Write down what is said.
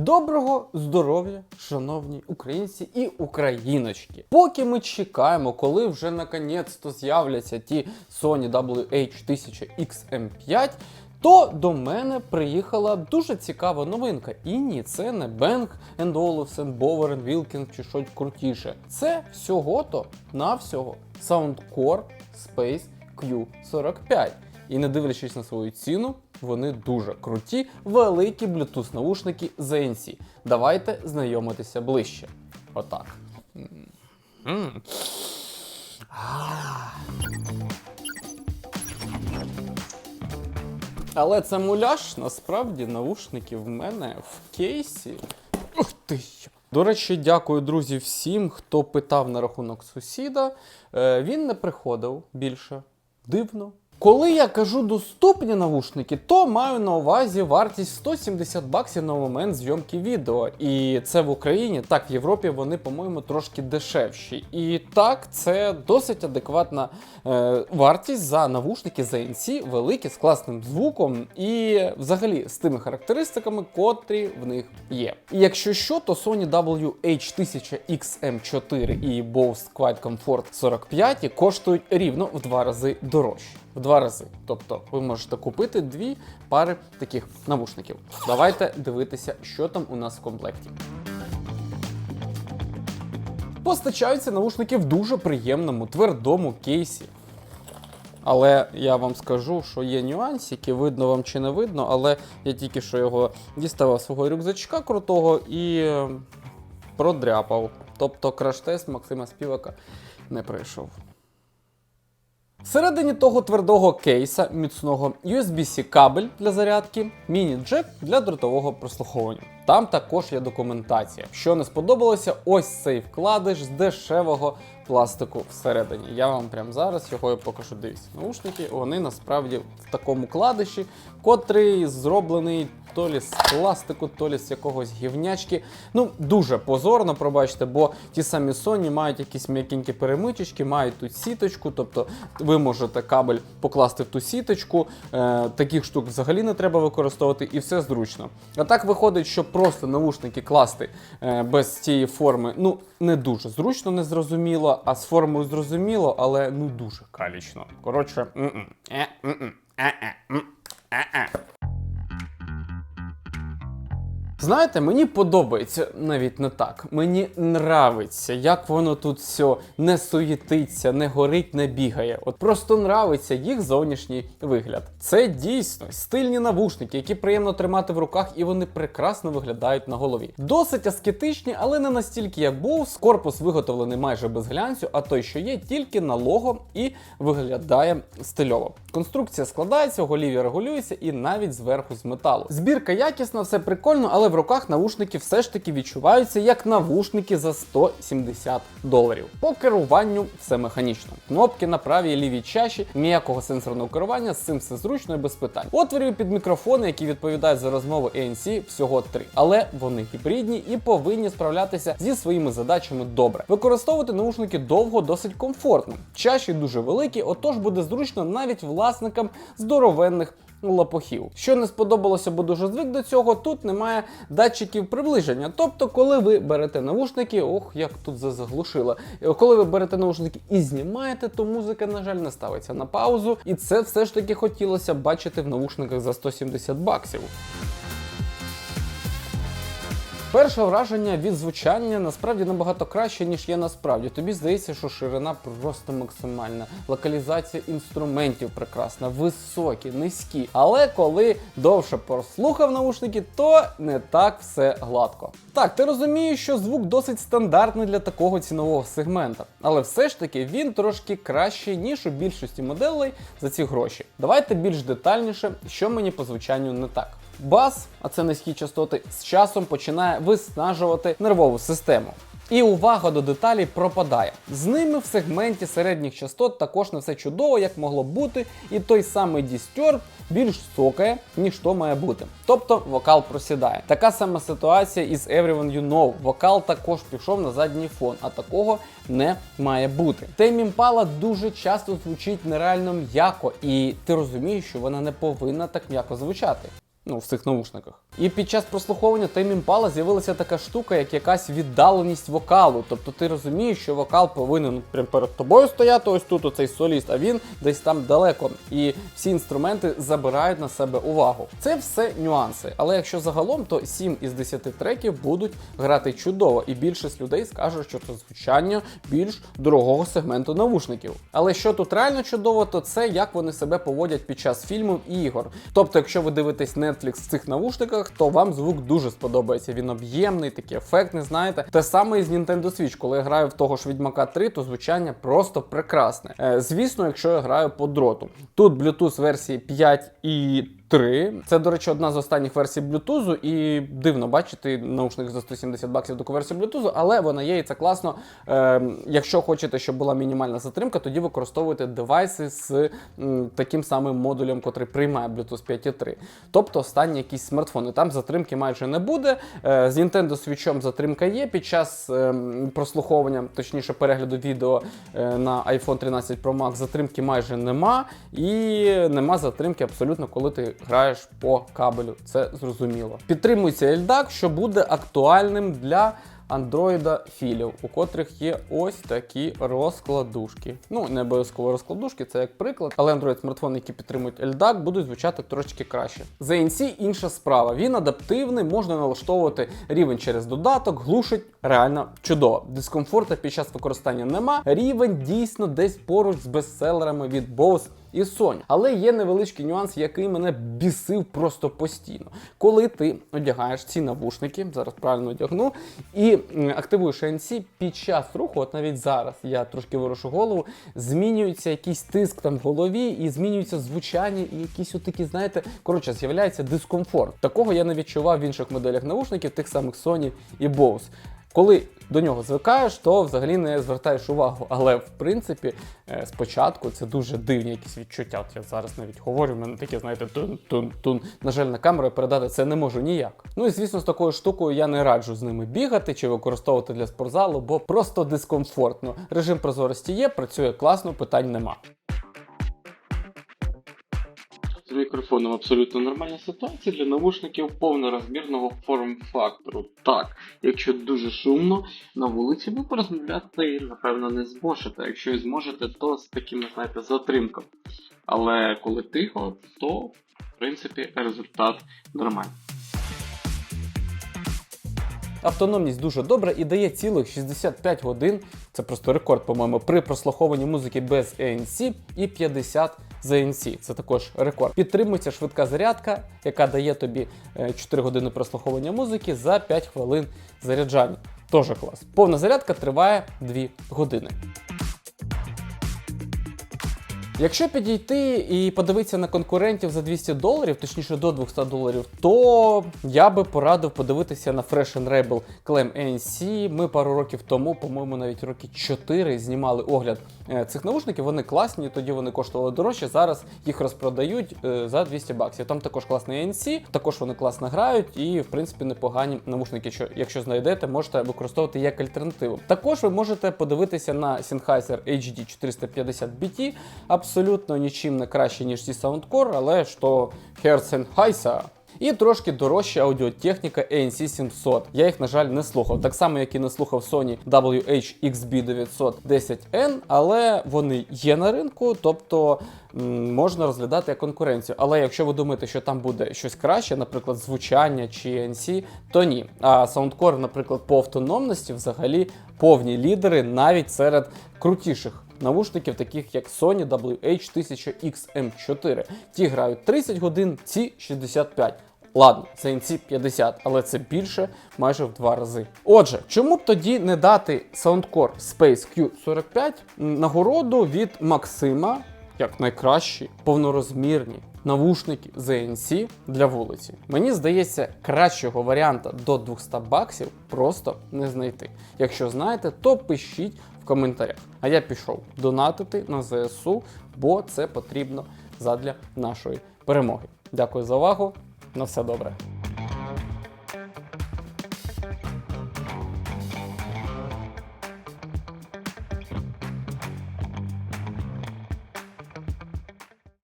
Доброго здоров'я, шановні українці і україночки. Поки ми чекаємо, коли вже наконець-то з'являться ті Sony WH-1000XM5, то до мене приїхала дуже цікава новинка. І ні, це не Bang Olufsen, Bower Wilkins чи щось крутіше. Це всього-то навсього Soundcore Space Q45. І не дивлячись на свою ціну, вони дуже круті, великі Bluetooth наушники ZNC. Давайте знайомитися ближче. Отак. Але це муляж, насправді, наушники в мене в кейсі. Ух ти! До речі, дякую, друзі, всім, хто питав на рахунок сусіда. Е, він не приходив більше. Дивно. Коли я кажу доступні навушники, то маю на увазі вартість 170 баксів на момент зйомки відео. І це в Україні, так в Європі вони, по-моєму, трошки дешевші. І так, це досить адекватна е, вартість за навушники ZNC, великі з класним звуком і взагалі з тими характеристиками, котрі в них є. І якщо що, то Sony WH-1000XM4 і Bose Quiet Comfort 45 коштують рівно в два рази дорожче. В два рази. Тобто ви можете купити дві пари таких навушників. Давайте дивитися, що там у нас в комплекті. Постачаються наушники в дуже приємному твердому кейсі. Але я вам скажу, що є нюансики, видно вам чи не видно, але я тільки що його діставав свого рюкзачка крутого і е, продряпав. Тобто краш-тест Максима Співака не пройшов. Всередині того твердого кейса міцного USB-C кабель для зарядки, міні-джек для дротового прослуховування. Там також є документація. Що не сподобалося, ось цей вкладиш з дешевого пластику всередині. Я вам прямо зараз його покажу. Дивіться, наушники вони насправді в такому кладиші, котрий зроблений то лі з пластику, то лі з якогось гівнячки. Ну, дуже позорно, пробачте, бо ті самі Sony мають якісь м'якенькі перемичечки, мають тут сіточку, тобто ви можете кабель покласти в ту сіточку. Е, таких штук взагалі не треба використовувати, і все зручно. А так виходить, що просто навушники класти е, без цієї форми, ну не дуже зручно, не зрозуміло, а з формою зрозуміло, але ну дуже калічно. Коротше, м-м. Е, м-м. Е-е. М. Е-е. Знаєте, мені подобається навіть не так. Мені нравиться, як воно тут все не суєтиться, не горить, не бігає. От просто нравиться їх зовнішній вигляд. Це дійсно стильні навушники, які приємно тримати в руках, і вони прекрасно виглядають на голові. Досить аскетичні, але не настільки як Bose. Корпус виготовлений майже без глянцю, а той, що є, тільки на лого і виглядає стильово. Конструкція складається, голів'я регулюється і навіть зверху з металу. Збірка якісна, все прикольно, але в руках навушники все ж таки відчуваються як навушники за 170 доларів. По керуванню все механічно. Кнопки на правій і лівій чаші, ніякого сенсорного керування, з цим все зручно і без питань. Отворів під мікрофони, які відповідають за розмови ANC, всього три, але вони гібридні і повинні справлятися зі своїми задачами добре. Використовувати наушники довго досить комфортно. Чаші дуже великі, отож буде зручно навіть власникам здоровенних лапохів. Що не сподобалося, бо дуже звик до цього, тут немає датчиків приближення. Тобто, коли ви берете навушники, ох, як тут заглушило. Коли ви берете наушники і знімаєте, то музика, на жаль, не ставиться на паузу. І це все ж таки хотілося бачити в навушниках за 170 баксів. Перше враження від звучання насправді набагато краще, ніж є насправді. Тобі здається, що ширина просто максимальна, локалізація інструментів прекрасна, високі, низькі. Але коли довше прослухав наушники, то не так все гладко. Так, ти розумієш, що звук досить стандартний для такого цінового сегмента, але все ж таки він трошки кращий, ніж у більшості моделей за ці гроші. Давайте більш детальніше, що мені по звучанню не так. Бас, а це низькі частоти, з часом починає виснажувати нервову систему. І увага до деталей пропадає. З ними в сегменті середніх частот також не все чудово, як могло бути, і той самий Disturb більш сокає, ніж то має бути. Тобто вокал просідає. Така сама ситуація із Everyone You Know. Вокал також пішов на задній фон, а такого не має бути. Impala дуже часто звучить нереально м'яко, і ти розумієш, що вона не повинна так м'яко звучати. Ну, в цих наушниках. І під час прослуховування Tame Impala з'явилася така штука, як якась віддаленість вокалу. Тобто ти розумієш, що вокал повинен прям перед тобою стояти, ось тут оцей соліст, а він десь там далеко. І всі інструменти забирають на себе увагу. Це все нюанси. Але якщо загалом, то 7 із 10 треків будуть грати чудово, і більшість людей скаже, що це звучання більш дорогого сегменту навушників. Але що тут реально чудово, то це як вони себе поводять під час фільмів і ігор. Тобто, якщо ви дивитесь Netflix в цих навушниках, то вам звук дуже сподобається. Він об'ємний, такий ефектний, знаєте. Те саме і з Nintendo Switch. Коли я граю в того ж Відьмака 3, то звучання просто прекрасне. Е, звісно, якщо я граю по дроту. Тут Bluetooth версії 5 і 3. Це, до речі, одна з останніх версій Bluetooth, і дивно бачити наушник за 170 баксів таку версію Bluetooth, але вона є і це класно. Е, якщо хочете, щоб була мінімальна затримка, тоді використовуйте девайси з м, таким самим модулем, котрий приймає Bluetooth 5.3. Тобто останні якісь смартфони. Там затримки майже не буде. Е, з Nintendo Switch затримка є під час е, прослуховування, точніше перегляду відео е, на iPhone 13 Pro Max затримки майже нема. І нема затримки абсолютно, коли ти граєш по кабелю. Це зрозуміло. Підтримується LDAC, що буде актуальним для андроїда філів, у котрих є ось такі розкладушки. Ну, не обов'язково розкладушки, це як приклад, але Android смартфони, які підтримують LDAC, будуть звучати трошки краще. ZNC інша справа. Він адаптивний, можна налаштовувати рівень через додаток, глушить реально чудово. Дискомфорту під час використання нема. Рівень дійсно десь поруч з бестселерами від Bose і Sony. Але є невеличкий нюанс, який мене бісив просто постійно. Коли ти одягаєш ці навушники, зараз правильно одягну, і активуєш ANC, під час руху, от навіть зараз я трошки вирушу голову, змінюється якийсь тиск там в голові, і змінюється звучання, і якісь отакі, знаєте, коротше, з'являється дискомфорт. Такого я не відчував в інших моделях навушників, тих самих Sony і Bose. Коли до нього звикаєш, то взагалі не звертаєш увагу. Але в принципі, е, спочатку це дуже дивні якісь відчуття. От я зараз навіть говорю, в мене таке, знаєте, тун-тун-тун. На жаль, на камеру передати це не можу ніяк. Ну і звісно, з такою штукою я не раджу з ними бігати чи використовувати для спортзалу, бо просто дискомфортно. Режим прозорості є, працює класно, питань нема. З мікрофоном абсолютно нормальна ситуація для навушників повнорозмірного форм-фактору. Так, якщо дуже шумно на вулиці, ви порозмовляти, напевно, не зможете. Якщо і зможете, то з таким, знаєте, затримком. Але коли тихо, то в принципі результат нормальний. Автономність дуже добра і дає цілих 65 годин. Це просто рекорд, по-моєму, при прослуховуванні музики без ANC і 50 з ANC. Це також рекорд. Підтримується швидка зарядка, яка дає тобі е, 4 години прослуховування музики за 5 хвилин заряджання. Тоже клас. Повна зарядка триває 2 години. Якщо підійти і подивитися на конкурентів за 200 доларів, точніше до 200 доларів, то я би порадив подивитися на Fresh and Rebel Clem ANC. Ми пару років тому, по-моєму, навіть роки 4 знімали огляд е, цих навушників. Вони класні, тоді вони коштували дорожче. Зараз їх розпродають е, за 200 баксів. Там також класний ANC, також вони класно грають і, в принципі, непогані навушники. Що, якщо знайдете, можете використовувати як альтернативу. Також ви можете подивитися на Sennheiser HD 450 BT. Абсолютно нічим не краще, ніж ці Soundcore, але ж то Sennheiser. І трошки дорожча аудіотехніка ANC 700. Я їх, на жаль, не слухав. Так само, як і не слухав Sony WH-XB910N, але вони є на ринку, тобто можна розглядати як конкуренцію. Але якщо ви думаєте, що там буде щось краще, наприклад, звучання чи ANC, то ні. А Soundcore, наприклад, по автономності взагалі повні лідери навіть серед крутіших навушників, таких як Sony WH-1000XM4. Ті грають 30 годин, ці 65. Ладно, це NC 50, але це більше майже в два рази. Отже, чому б тоді не дати Soundcore Space Q45 нагороду від Максима як найкращі повнорозмірні навушники ZNC для вулиці? Мені здається, кращого варіанта до 200 баксів просто не знайти. Якщо знаєте, то пишіть коментарях. А я пішов донатити на ЗСУ, бо це потрібно задля нашої перемоги. Дякую за увагу. На все добре.